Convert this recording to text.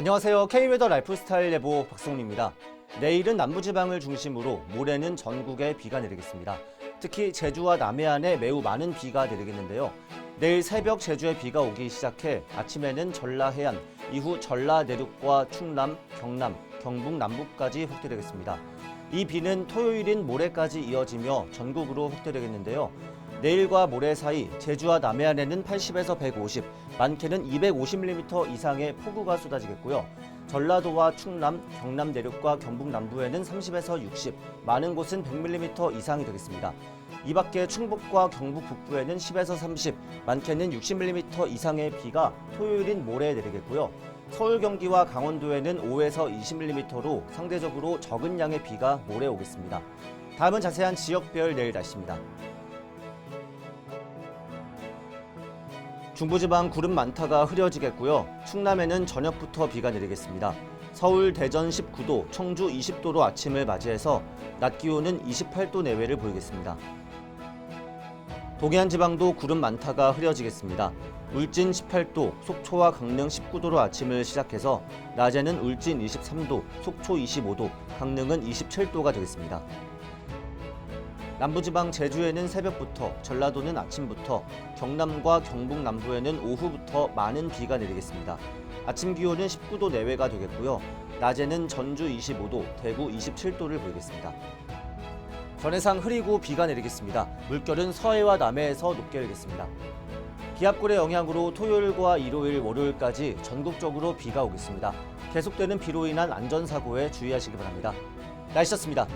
안녕하세요. K웨더 라이프스타일 예보 박성훈입니다. 내일은 남부지방을 중심으로 모레는 전국에 비가 내리겠습니다. 특히 제주와 남해안에 매우 많은 비가 내리겠는데요. 내일 새벽 제주에 비가 오기 시작해 아침에는 전라 해안, 이후 전라 내륙과 충남, 경남, 경북 남부까지 확대되겠습니다. 이 비는 토요일인 모레까지 이어지며 전국으로 확대되겠는데요. 내일과 모레 사이 제주와 남해안에는 80에서 150, 많게는 250mm 이상의 폭우가 쏟아지겠고요. 전라도와 충남, 경남 내륙과 경북 남부에는 30에서 60, 많은 곳은 100mm 이상이 되겠습니다. 이 밖에 충북과 경북 북부에는 10에서 30, 많게는 60mm 이상의 비가 토요일인 모레 내리겠고요. 서울, 경기와 강원도에는 5에서 20mm로 상대적으로 적은 양의 비가 모레 오겠습니다. 다음은 자세한 지역별 내일 날씨입니다. 중부지방 구름 많다가 흐려지겠고요. 충남에는 저녁부터 비가 내리겠습니다. 서울, 대전 19도, 청주 20도로 아침을 맞이해서 낮 기온은 28도 내외를 보이겠습니다. 동해안 지방도 구름 많다가 흐려지겠습니다. 울진 18도, 속초와 강릉 19도로 아침을 시작해서 낮에는 울진 23도, 속초 25도, 강릉은 27도가 되겠습니다. 남부지방 제주에는 새벽부터, 전라도는 아침부터, 경남과 경북 남부에는 오후부터 많은 비가 내리겠습니다. 아침 기온은 19도 내외가 되겠고요. 낮에는 전주 25도, 대구 27도를 보이겠습니다. 전해상 흐리고 비가 내리겠습니다. 물결은 서해와 남해에서 높게 일겠습니다. 기압골의 영향으로 토요일과 일요일, 월요일까지 전국적으로 비가 오겠습니다. 계속되는 비로 인한 안전사고에 주의하시기 바랍니다. 날씨였습니다.